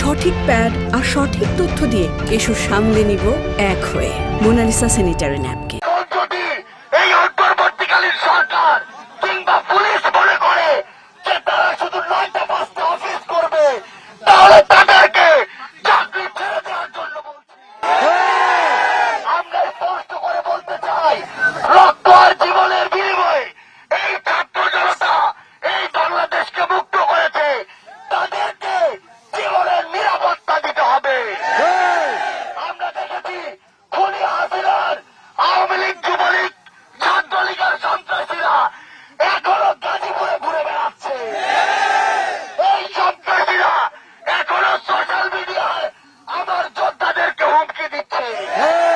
সঠিক প্যাড আর সঠিক তথ্য দিয়ে এসব সামলে নিব এক হয়ে। Monalisa sanitary napkin. Yeah.